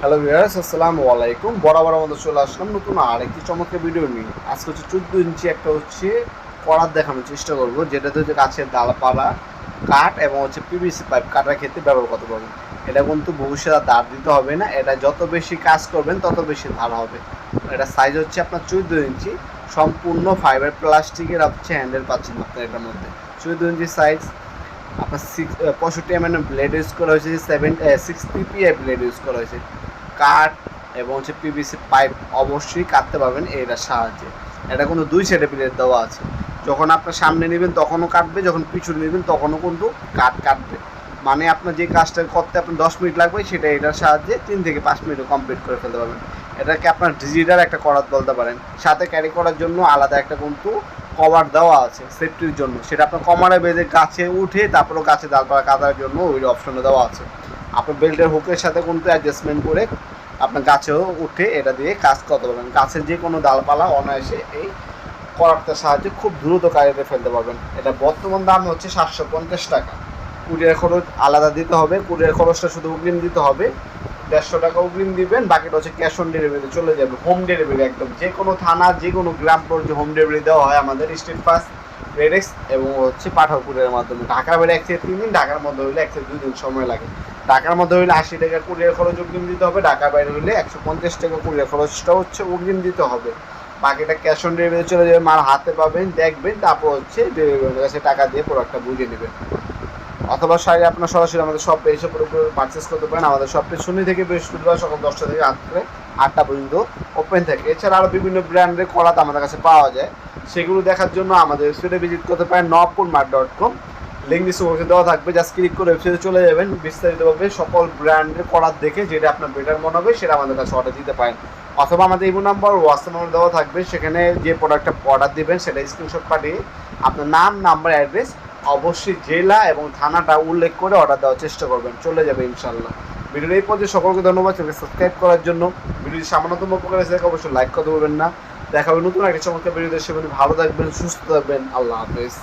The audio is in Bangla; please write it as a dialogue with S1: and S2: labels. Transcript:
S1: হ্যালো ভিউয়ার্স আসসালামু আলাইকুম। বরাবর আমাদের চলে আসলাম নতুন আরেকটি চমৎকার ভিডিও নিয়ে। আজকে হচ্ছে চোদ্দ ইঞ্চি একটা হচ্ছে করার দেখানোর চেষ্টা করব যেটাতে হচ্ছে গাছের ডালপালা কাঠ এবং হচ্ছে পিভিসি পাইপ কাটার ক্ষেত্রে ব্যবহার করতে পারবেন এটা কিন্তু ভবিষ্যতে দাঁড় দিতে হবে না। এটা যত বেশি কাজ করবেন, তত বেশি ধার হবে। এটা সাইজ হচ্ছে আপনার চোদ্দ ইঞ্চি। সম্পূর্ণ ফাইবার প্লাস্টিকের হচ্ছে হ্যান্ডেল পাচ্ছেন আপনার এটার মধ্যে। চোদ্দ ইঞ্চি সাইজ আপনার সিক্স পঁয়ষট্টি এম ব্লেড ইউজ করা হয়েছে seven six PPI blade use করা হয়েছে। কাঠ এবং হচ্ছে পিভিসি পাইপ অবশ্যই কাটতে পারবেন এটার সাহায্যে। এটা কিন্তু দুই সাইডে প্লেট দেওয়া আছে। যখন আপনার সামনে নেবেন, তখনও কাটবে, যখন পিছনে নেবেন, তখনও কিন্তু কাট কাটবে। মানে আপনার যে কাজটা করতে আপনার দশ মিনিট লাগবে, সেটা এটার সাহায্যে তিন থেকে পাঁচ মিনিটে কমপ্লিট করে ফেলতে পারবেন। এটাকে আপনার ডিজিটাল একটা করাত বলতে পারেন। সাথে ক্যারি করার জন্য আলাদা একটা কিন্তু কভার দেওয়া আছে সেফটির জন্য। সেটা আপনার কমারে বেঁধে গাছে উঠে তারপরে গাছে ডালপালা কাটার জন্য ওই অপশনে দেওয়া আছে। আপনার বেল্টের হুকের সাথে কিন্তু অ্যাডজাস্টমেন্ট করে আপনার গাছেও উঠে এটা দিয়ে কাজ করতে পারবেন। গাছের যে কোনো ডালপালা অনায়াসে এই করারটার সাহায্যে খুব দ্রুত কাজে ফেলতে পারবেন। এটা বর্তমান দাম হচ্ছে সাতশো পঞ্চাশ টাকা। কুরিয়ার খরচ আলাদা দিতে হবে কুরিয়ার খরচটা শুধু অগ্রিম দিতে হবে। দেড়শো টাকা অগ্রিম দিবেন, বাকিটা হচ্ছে ক্যাশ অন ডেলিভারিতে চলে যাবে হোম ডেলিভারি একদম। যে কোনো থানা, যে কোনো গ্রাম পর্যন্ত হোম ডেলিভারি দেওয়া হয় আমাদের স্টেট পাস রেডেক্স এবং হচ্ছে পাঠাকুরিয়ার মাধ্যমে। ঢাকার বাইরে এক থেকে তিন দিন, ঢাকার মধ্যে হইলে এক থেকে দুই দিন সময় লাগে। ঢাকার মধ্যে হইলে আশি টাকা কুরিয়ার খরচ অগ্রিম দিতে হবে, ঢাকার বাইরে হইলে একশো পঞ্চাশ টাকা কুরিয়ার খরচটা হচ্ছে অগ্রিম দিতে হবে। বাকিটা ক্যাশ অন ডেলিভারি চলে যাবে, মাল হাতে পাবেন, দেখবেন, তারপর হচ্ছে ডেলিভারির কাছে টাকা দিয়ে প্রোডাক্টটা বুঝে নেবেন। অথবা শাড়ি আপনার সরাসরি আমাদের শপে এসে পুরোপুরি পারচেস করতে পারেন। আমাদের শপে শনি থেকে বৃহস্পতিবার সকাল দশটা থেকে রাত্রে আটটা পর্যন্ত ওপেন থাকে। এছাড়া আরও বিভিন্ন ব্র্যান্ডের কলাত আমাদের কাছে পাওয়া যায়। সেগুলো দেখার জন্য আমাদের ওয়েবসাইটে ভিজিট করতে পারেন Nabapur mart dot com link ডিসক্রিপশনে দেওয়া থাকবে। জাস্ট ক্লিক করে ওয়েবসাইটে চলে যাবেন। বিস্তারিতভাবে সকল ব্র্যান্ডের কলার দেখে যেটা আপনার বেটার মনে হবে সেটা আমাদের কাছে অর্ডার দিতে পারেন। অথবা আমাদের ইমো নাম্বার হোয়াটসঅ্যাপ নাম্বার দেওয়া থাকবে। সেখানে যে প্রোডাক্টটা অর্ডার দেবেন, সেটা স্ক্রিনশট পাঠিয়ে আপনার নাম নাম্বার অ্যাড্রেস অবশ্যই জেলা এবং থানাটা উল্লেখ করে অর্ডার দেওয়ার চেষ্টা করবেন। চলে যাবে ইনশাল্লাহ ভিডিওর এই পর্যায়ে সকলকে ধন্যবাদ। চ্যানেল সাবস্ক্রাইব করার জন্য ভিডিওটি সামান্যতম উপকার এসে অবশ্যই লাইক করতে বলবেন না। দেখা হবে নতুন একটা চমৎকার ভিডিও দেশে ভালো থাকবেন, সুস্থ থাকবেন। আল্লাহ হাফেজ।